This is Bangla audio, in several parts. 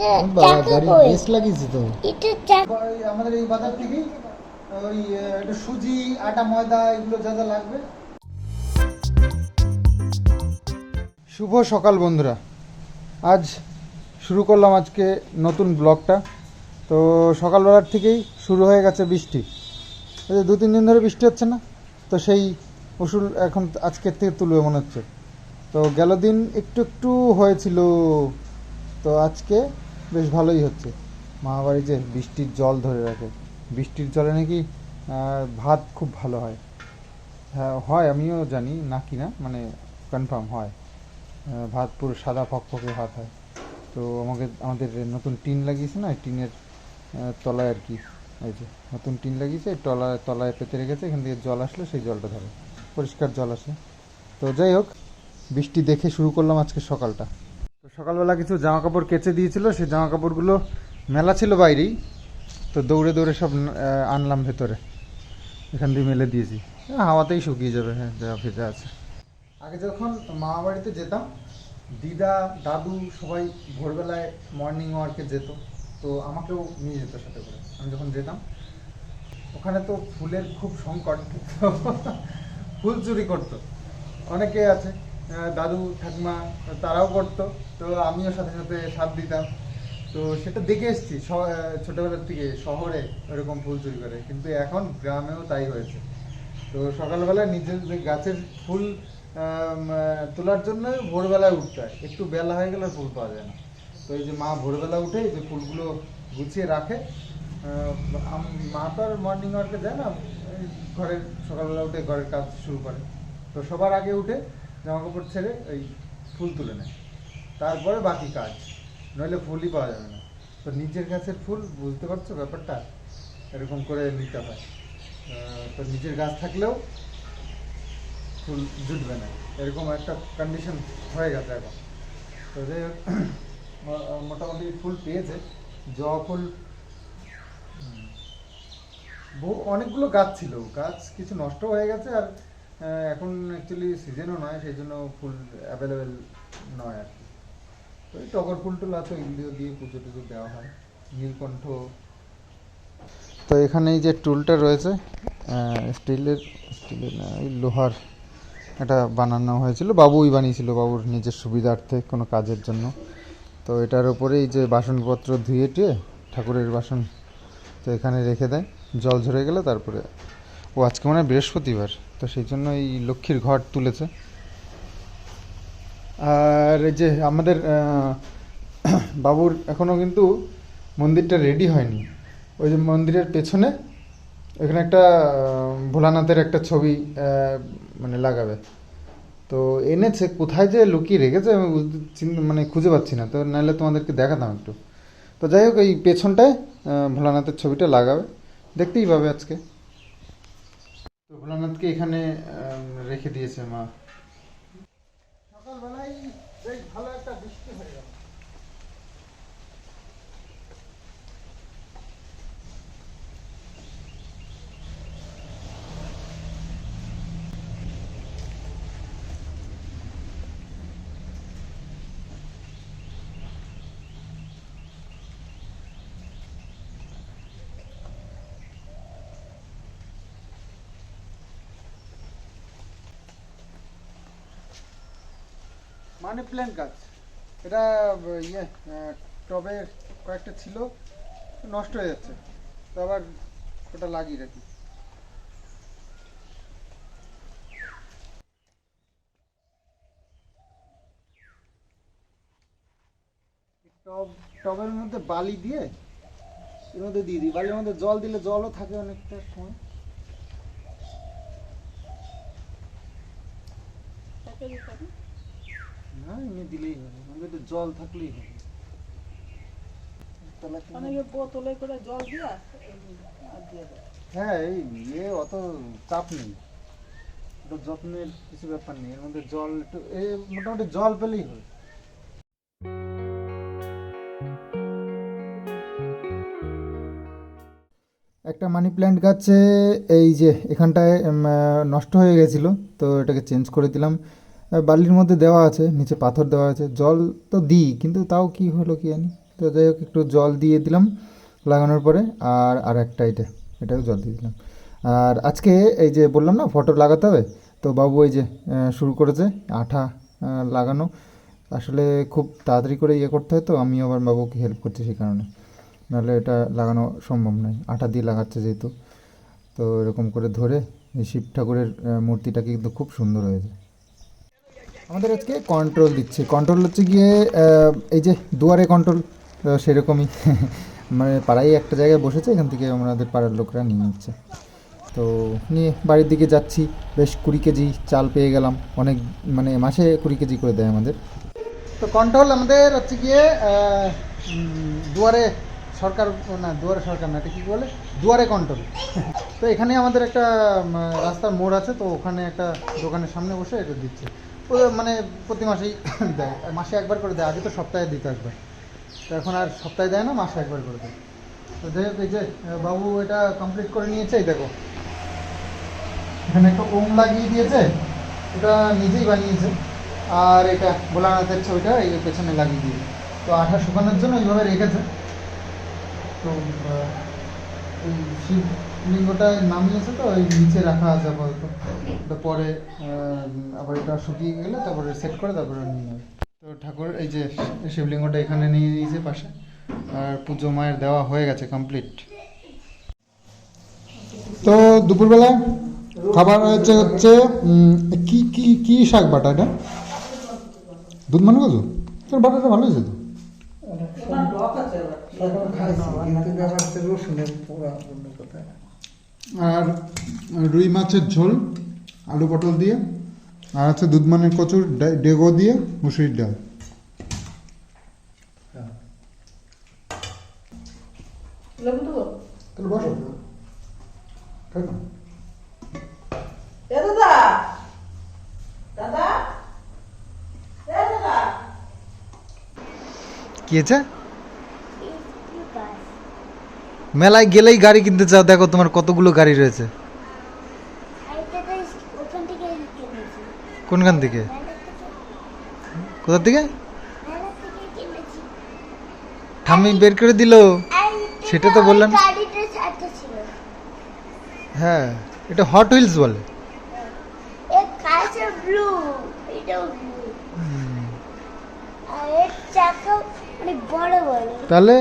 বেশ লাগিয়েছি তো। এটা চাকা ওই আমাদের এই বাজার থেকে ওই একটু সুজি আটা ময়দা এগুলো যা যা লাগবে। শুভ সকাল বন্ধুরা। আজ শুরু করলাম আজকে নতুন ব্লগটা। তো সকালবেলার থেকেই শুরু হয়ে গেছে বৃষ্টি। দু তিন দিন ধরে বৃষ্টি হচ্ছে না তো সেই উসুল এখন আজকের থেকে তুলবে মনে হচ্ছে। তো গেল দিন একটু একটু হয়েছিল। তো আজকে বেশ ভালোই হচ্ছে। মামাবাড়ি যে বৃষ্টির জল ধরে রাখে। বৃষ্টির জলে নাকি ভাত খুব ভালো হয়। হ্যাঁ হয়, আমিও জানি, না কি না মানে কনফার্ম হয়। ভাত পুরো সাদা ফকফকে ভাত হয়। তো আমাকে, আমাদের নতুন টিন লাগিয়েছে না, টিনের তলায় আর কি, এই যে নতুন টিন লাগিয়েছে, তলায় তলায় পেতে রেখেছে, এখান থেকে জল আসলে সেই জলটা ধরে। পরিষ্কার জল আসে। তো যাই হোক, বৃষ্টি দেখে শুরু করলাম আজকে সকালটা। সকালবেলা কিছু জামা কাপড় কেচে দিয়েছিল সেই জামা কাপড়গুলো মেলা ছিল বাইরেই তো দৌড়ে দৌড়ে সব আনলাম ভেতরে। এখান দিয়ে মেলে দিয়েছি। হ্যাঁ, হাওয়াতেই শুকিয়ে যাবে হ্যাঁ যা ভেজা আছে। আগে যখন মামা বাড়িতে যেতাম দিদা দাদু সবাই ভোরবেলায় মর্নিং ওয়ার্কে যেত তো আমাকেও নিয়ে যেত সাথে করে। আমি যখন যেতাম ওখানে তো ফুলের খুব সংকট ফুল চুরি করতো। অনেকে আছে দাদু, ঠাকুমা, তারাও করতো তো আমিও সাথে সাথে সাথ দিতাম। তো সেটা দেখে এসেছি। ছোটবেলার থেকে শহরে ওরকম ফুল চুরি করে। কিন্তু এখন গ্রামেও তাই হয়েছে। তো সকালবেলা নিজের গাছের ফুল তোলার জন্য ভোরবেলায় উঠতে হয়। একটু বেলা হয়ে গেলে ফুল পাওয়া যায় না। তো এই যে মা ভোরবেলা উঠে যে ফুলগুলো গুছিয়ে রাখে মা তো আর মর্নিং ওয়ার্কে যায় না। ঘরের, সকালবেলা উঠে ঘরের কাজ শুরু করে। তো সবার আগে উঠে জামা কাপড় ছেড়ে ওই ফুল তুলে নেয়। তারপরে বাকি কাজ। নইলে ফুলই পাওয়া যাবে না। তো নিজের গাছের ফুল, বুঝতে পারছ ব্যাপারটা? এরকম করে নিতে হয়। তো নিজের গাছ থাকলেও ফুল জুটবে না। এরকম একটা কন্ডিশন হয়ে গেছে এখন। তো ম- মোটামুটি ফুল পেয়েছে। জবা ফুল বহু- অনেকগুলো গাছ ছিল। গাছ কিছু নষ্ট হয়ে গেছে আর এখন অ্যাকচুয়ালি সিজনও নয় সেই জন্য ফুল অ্যাভেলেবেল নয় আর কি। তো এই টগর ফুল টুল আছে ওইগুলো দিয়ে পুজো টুজো দেওয়া হয়, নীলকণ্ঠ। তো এখানে এই যে টুলটা রয়েছে স্টিলের স্টিলের না ওই লোহার এটা বানানো হয়েছিল। বাবুই বানিয়েছিল, বাবুর নিজের সুবিধার্থে কোনো কাজের জন্য। তো এটার উপরে এই যে বাসনপত্র ধুয়ে টুয়ে ঠাকুরের বাসন তো এখানে রেখে দেয় জল ঝরে গেলে তারপরে, ও আজকে মনে হয় বৃহস্পতিবার। তো সেই জন্য এই লক্ষ্মীর ঘর তুলেছে। আর যে আমাদের বাবুর এখনও কিন্তু মন্দিরটা রেডি হয়নি। ওই যে মন্দিরের পেছনে এখানে একটা ভোলানাথের একটা ছবি মানে লাগাবে। তো এনেছে, কোথায় যে লুকিয়ে রেখেছে আমি মানে খুঁজে পাচ্ছি না। তো নাহলে তোমাদেরকে দেখাতাম একটু। তো যাই হোক, এই পেছনটায় ভোলানাথের ছবিটা লাগাবে। দেখতেই পাবে আজকে। তো ভোলানাথকে এখানে আহ, রেখে দিয়েছে মা সকালবেলায় বেশ ভালো একটা বৃষ্টি হয়ে গেল মানি প্ল্যান্ট গাছ এটা ইয়ে টবে কয়েকটা ছিল, নষ্ট হয়ে যাচ্ছে। তো আবার ওটা লাগিয়ে রাখি। টব, টবের মধ্যে বালি দিয়ে, এর মধ্যে দিয়ে দিই। বালির মধ্যে জল দিলে জলও থাকে অনেকটা সময়। না এমনি দিলেই হবে আমাদের তো জল থাকলেই হবে। অনেকে বোতলে করে জল দিয়া হ্যাঁ এই ইয়ে অত চাপ নেই। অত যত্নের কিছু ব্যাপার নেই এর মধ্যে জল একটু এ মোটামুটি জল পেলেই হবে। একটা মানি প্ল্যান্ট গাছে এই যে এখানটায় নষ্ট হয়ে গেছিল তো এটাকে চেঞ্জ করে দিলাম। বালির মধ্যে দেওয়া আছে, নিচে পাথর দেওয়া আছে। জল তো দিই, কিন্তু তাও কি হলো কি জানি? তো যাই হোক, একটু জল দিয়ে দিলাম লাগানোর পরে, আর আর একটা এটা, এটাও জল দিয়ে দিলাম। আর আজকে এই যে বললাম না, ফটো লাগাতে হবে, তো বাবু এই যে শুরু করেছে, আঠা লাগানো। আসলে খুব তাড়াতাড়ি করে ইয়ে করতে হয় তো আমি আবার বাবুকে হেল্প করছি সেই কারণে। নাহলে এটা লাগানো সম্ভব নয়, আঠা দিয়ে লাগাচ্ছে যেহেতু। তো এরকম করে ধরে শিব ঠাকুরের মূর্তিটা কিন্তু খুব সুন্দর হয়েছে। আমাদের আজকে কন্ট্রোল দিচ্ছে। কন্ট্রোল হচ্ছে গিয়ে এই যে দুয়ারে কন্ট্রোল সেরকমই। মানে পাড়ায় একটা জায়গায় বসেছে, এখান থেকে আমাদের পাড়ার লোকরা নিয়ে নিচ্ছে। তো নিয়ে বাড়ির দিকে যাচ্ছি, বেশ কুড়ি কেজি চাল পেয়ে গেলাম। অনেক মানে মাসে কুড়ি কেজি করে দেয় আমাদের। তো কন্ট্রোল আমাদের হচ্ছে গিয়ে দুয়ারে সরকার, না, দুয়ারে সরকার না, এটা কী বলে? দুয়ারে কন্ট্রোল তো এখানে আমাদের একটা রাস্তার মোড় আছে, তো ওখানে একটা দোকানের সামনে বসে এটা দিচ্ছে। মানে প্রতি মাসেই দেয়। মাসে একবার করে দেয়, আগে তো সপ্তাহে দিত একবার। তো এখন আর সপ্তাহে দেয় না, মাসে একবার করে দেয়। তো যাই হোক, এই যে বাবু এটা কমপ্লিট করে নিয়েছে দেখো। এখানে একটা ওম লাগিয়ে দিয়েছে এটা নিজেই বানিয়েছে। আর এটা ভোলানাথের ছবিটা এই পেছনে লাগিয়ে দিয়েছে। তো আঠা শুকানোর জন্য এইভাবে রেখেছে। তো এই এই শিবলিঙ্গটা নামিয়েছে তো ওই নিচে রাখা আছে আপাতত। তো পরে আহ, আবার এটা শুকিয়ে গেলে তারপরে সেট করে তারপরে নিয়ে যাবে তো ঠাকুর এই যে শিবলিঙ্গটা এখানে নিয়ে দিয়েছে পাশে আর পুজো মায়ের দেওয়া হয়ে গেছে কমপ্লিট তো দুপুরবেলা খাবার হয়েছে হচ্ছে কি কি কি শাক বাটা এটা? দুধ মানে কত তোর বাটাটা ভালো হয়েছে তো ওনার টক আছে আবার রসুনের পোড়া অন্য কথা আর রুই মাছের ঝোল আলু পটল দিয়ে আর আছে দুধ মানের কচুর ডেগো দিয়ে মুসুরির ডাল। দাদা! দাদা! কি হয়েছে? মেলায় গেলেই গাড়ি কিনতে চাও, দেখো তোমার কতগুলো গাড়ি রয়েছে। কোনখান থেকে? কোথা থেকে? ঠাম্মি বের করে দিল। সেটা তো ছিল হ্যাঁ এটা হট হুইলস বলে। তাহলে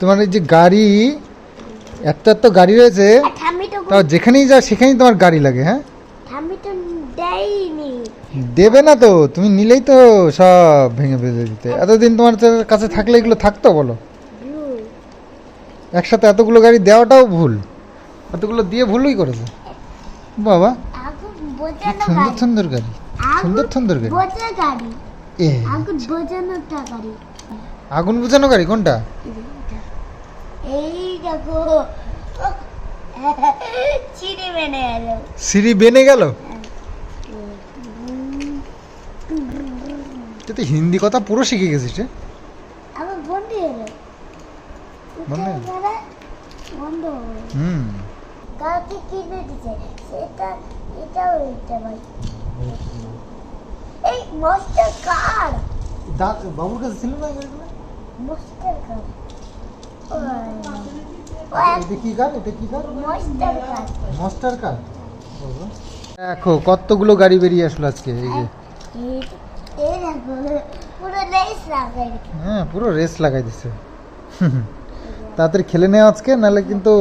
তোমার এই যে গাড়ি এত এত গাড়ি রয়েছে তাও যেখানেই যাও সেখানেই তোমার গাড়ি লাগে হ্যাঁ? দেবে না তো তুমি নিলেই তো সব ভেঙে ফেলে দিতে। এতদিন তোমার কাছে থাকলে এগুলো থাকতো বলো? একসাথে এতগুলো গাড়ি দেওয়াটাও ভুল। এতগুলো দিয়ে ভুলই করেছে। বাবা সুন্দর সুন্দর গাড়ি সুন্দর সুন্দর গাড়ি। এ। আগুন বোঝানোটা গাড়ি। আগুন বুঝানো গাড়ি কোনটা? এই দেখো চিড়ে মেনে এলো সিঁড়ি বেনে গেল? তুই তো হিন্দি কথা পুরো শিখে গেছিস রে। আমার বন্ধ এলো। বন্ধ? হুম। কাউকে কিনে দিছে সেটা এটাও এটা ভাই। এই মস্টার কার? বাবুর কাছে ছিল না মস্টার কার? এটা কি কার এটা কি কার মাস্টার কার দেখো কতগুলো গাড়ি বেরিয়ে আসলো আজকে এই যে। হ্যাঁ পুরো রেস লাগাই দিছে তাড়াতাড়ি খেলে নেওয়া আজকে নাহলে কিন্তু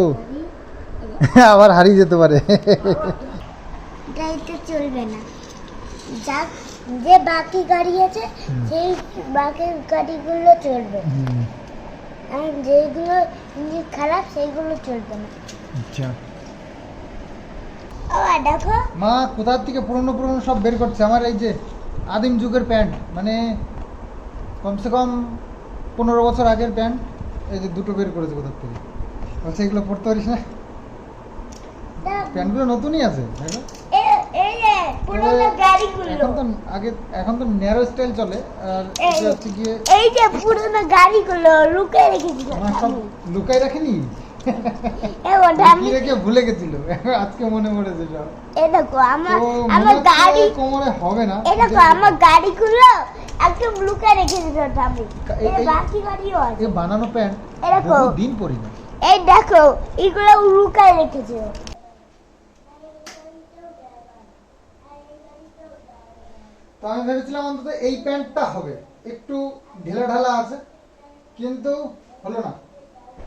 আবার হারিয়ে যেতে পারে। চলবে না। যা যে বাকি গাড়ি আছে সেই বাকি গাড়িগুলো চলবে। যেগুলো ইঞ্জিন খারাপ সেইগুলো চলবে না। আচ্ছা। দেখো। মা কোথার থেকে পুরনো পুরনো সব বের করছে? আমার এই যে আদিম যুগের প্যান্ট মানে কমসে কম পনেরো বছর আগের প্যান্ট এই যে দুটো বের করেছে কোথার থেকে? বলছে এগুলো পড়তে পারিস না? দেখ, প্যান্টগুলো নতুনই আছে তাই না? এ- এই যে পুরোনো তবে গাড়িগুলো এখন তো আগে এখন তো ন্যারো স্টাইল চলে আর এটা হচ্ছে গিয়ে এই যে পুরোনো গাড়িগুলো লুকিয়ে রেখেছিল আমার সব লুকাই রাখেনি? এবার আমি লুকিয়ে রেখে ভুলে গেছিল? আজকে মনে পড়েছে সব। এ দেখো আমার আমার গাড়ি কোমরে হবে না এ দেখো আমার গাড়িগুলো একদম লুকায় রেখেছে তোর ঠাম্মি এই- এই এই- বাকি গাড়িও আছে। এই বানানো প্যান্ট। বহু দিন পরি না এই দেখো এগুলো লুকায় রেখেছে। তো আমি ভেবেছিলাম অন্তত এই প্যান্টটা হবে। একটু ঢেলা ঢালা আছে, কিন্তু হলো না।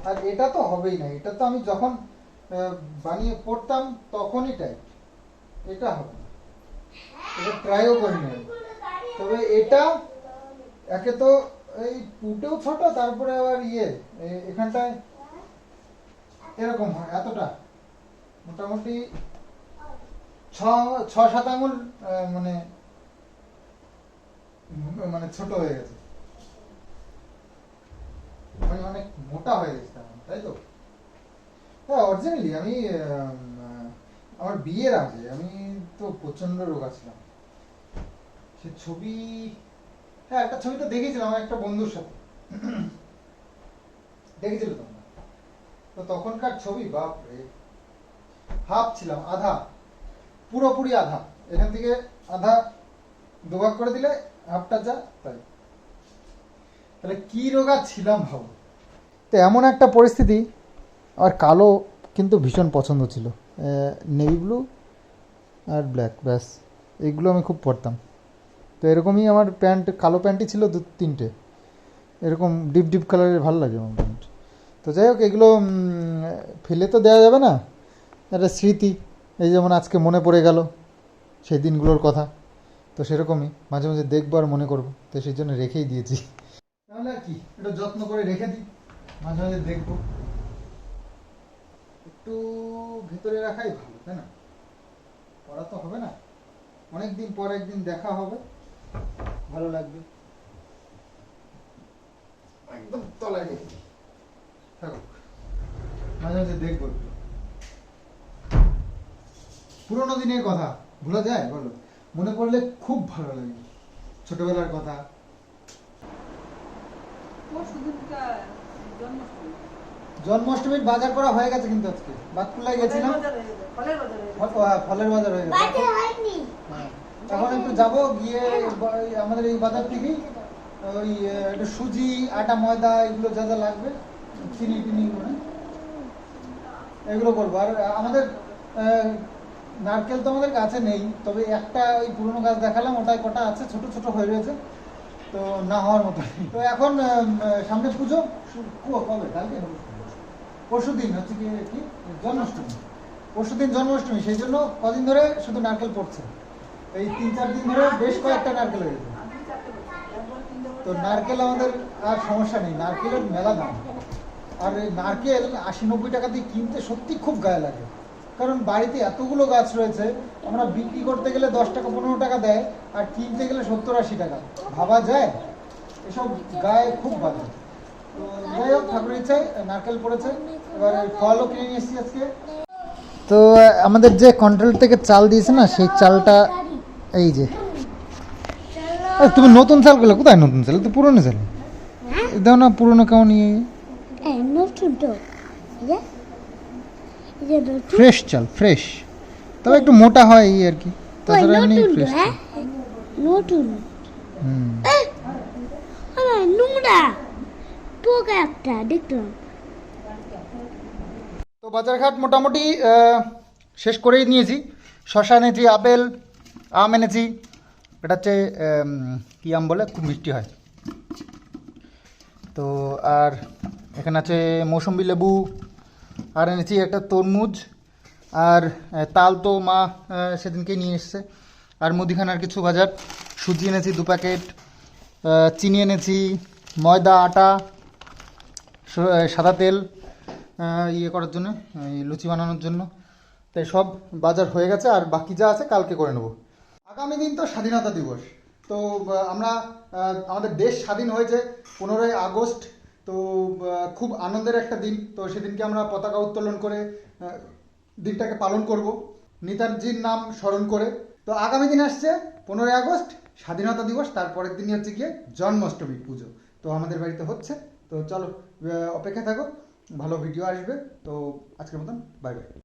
আর এটা তো হবেই না, এটা তো আমি যখন বানিয়ে পড়তাম তখনই টাইপ এটা হবে এটা ট্রাইও করি না তবে এটা, একে তো এই পুটেও ছোট, তারপরে আবার ইয়ে এখানটায় এরকম হয়, এতটা। মোটামুটি ছ ছ সাত আঙুল মানে মানে ছোট হয়ে গেছে। মানে অনেক মোটা হয়ে গেছে মানে, তাই তো? হ্যাঁ অরিজিনালি আমি আমার বিয়ের আগে আমি তো প্রচণ্ড রোগা ছিলাম। সে ছবি হ্যাঁ একটা ছবি তো দেখেছিলাম একটা বন্ধুর সাথে। দেখেছিল তোমরা তো তখনকার ছবি বাপরে। হাফ ছিলাম আধা। পুরোপুরি আধা। এখান থেকে আধা দুভাগ করে দিলে হাফটা যা, তাই। তাহলে কি রোগা ছিলাম ভাবো? তো এমন একটা পরিস্থিতি, আর কালো কিন্তু ভীষণ পছন্দ ছিল। নেভি ব্লু আর ব্ল্যাক ব্যাস, এগুলো আমি খুব পরতাম। তো এরকমই আমার প্যান্ট, কালো প্যান্টই ছিল দু, তিনটে। এরকম ডিপ ডিপ কালারের ভালো লাগে আমার প্যান্ট। তো যাই হোক, এগুলো ফেলে তো দেওয়া যাবে না। একটা স্মৃতি, এই যেমন আজকে মনে পড়ে গেল সেই দিনগুলোর কথা। তো সেরকমই মাঝে মাঝে দেখব আর মনে করব। তো সেই জন্য রেখেই দিয়েছি। তাহলে আর কি, একটু যত্ন করে রেখে দিই। মাঝে মাঝে দেখব। একটু ভেতরে রাখাই ভালো, তাই না? পড়া তো হবে না। অনেকদিন পর একদিন দেখা হবে। ভালো লাগবে। একদম তলায় রেখে। থাকুক মাঝে মাঝে দেখব পুরোনো দিনের কথা, ভোলা যায়? বলো। মনে পড়লে খুব ভালো লাগে। ছোটবেলার কথা। জন্মাষ্টমী। জন্মাষ্টমীর বাজার করা হয়ে গেছে কিন্তু আজকে। বাতকুল্লায় গেছিলাম। ফলের বাজারে। হ্যাঁ, ফলের বাজার হয়ে গেছে। হয়নি। হ্যাঁ। এখন একটু যাব গিয়ে আমাদের এই বাজার থেকেই ওই একটু সুজি আটা ময়দা এগুলো যা যা লাগবে চিনি টিনি এগুলো হ্যাঁ? এগুলো করব। আর আমাদের আহ, নারকেল তো আমাদের গাছে নেই, তবে একটা ওই পুরনো গাছ দেখালাম ওটাই কটা আছে, ছোট ছোট হয়ে রয়েছে, তো না হওয়ার মতো তো এখন সামনে পুজো কবে? কালকে? পরশু দিন হচ্ছে কি কি? জন্মাষ্টমী। পরশু দিন জন্মাষ্টমী, সেই জন্য কদিন ধরে শুধু নারকেল পড়ছে। এই তিন, চার দিন ধরে বেশ কয়েকটা নারকেল হয়ে গেছে। তো নারকেল আমাদের আর সমস্যা নেই, নারকেলের মেলা দাম। আর নারকেল আশি, নব্বই টাকা দিয়ে কিনতে সত্যি খুব গায়ে লাগে। কারণ বাড়িতে এতগুলো গাছ রয়েছে আমরা বিক্রি করতে গেলে দশ টাকা পনেরো টাকা দেয় আর কিনতে গেলে সত্তর আশি টাকা। ভাবা যায়? এসব গায়ে খুব বাজে। তো যাই হোক ঠাকুরের ইচ্ছায় নারকেল পড়েছে এবার ফলও কিনে নিয়ে এসেছি আজকে। তো আমাদের যে কন্ট্রোল থেকে চাল দিয়েছে না সেই চালটা এই যে। তুমি নতুন চালগুলো কোথায় নতুন চাল? তো পুরনো চাল। এই দাও না পুরনো কেমন ইয়ে? এই নতুন তো এই যে এই যে নতুন ফ্রেশ চাল ফ্রেশ তবে একটু মোটা হয় এই আর কি। তাছাড়া এমনি তো ফ্রেশ হ্যাঁ? নতুন। হুম। নোংরা। পোকা একটা দেখলাম। তো বাজারঘাট মোটামুটি শেষ করেই নিয়েছি। শশা এনেছি আপেল আম এনেছি। এটা হচ্ছে কি আম বলে? খুব মিষ্টি হয়। তো আর এখানে আছে মৌসুম্বি লেবু আর এনেছি একটা তরমুজ, আর তাল তো মা সেদিনকে নিয়ে এসছে। আর মুদিখানার কিছু বাজার। সুজি এনেছি দু প্যাকেট চিনি এনেছি, ময়দা, আটা সাদা তেল ইয়ে করার জন্য লুচি বানানোর জন্য। তাই সব বাজার হয়ে গেছে, আর বাকি যা আছে কালকে করে নেব। আগামী দিন তো স্বাধীনতা দিবস। তো আমরা আমাদের দেশ স্বাধীন হয়েছে পনেরোই আগস্ট তো খুব আনন্দের একটা দিন। তো সেদিনকে আমরা পতাকা উত্তোলন করে দিনটাকে পালন করব। নেতাজির নাম স্মরণ করে। তো আগামী দিন আসছে পনেরোই আগস্ট, স্বাধীনতা দিবস। তারপরের দিনই হচ্ছে গিয়ে জন্মাষ্টমী পুজো। তো আমাদের বাড়িতে হচ্ছে। তো চলো অপেক্ষা থাকো। ভালো ভিডিও আসবে। তো আজকের মতন বাই বাই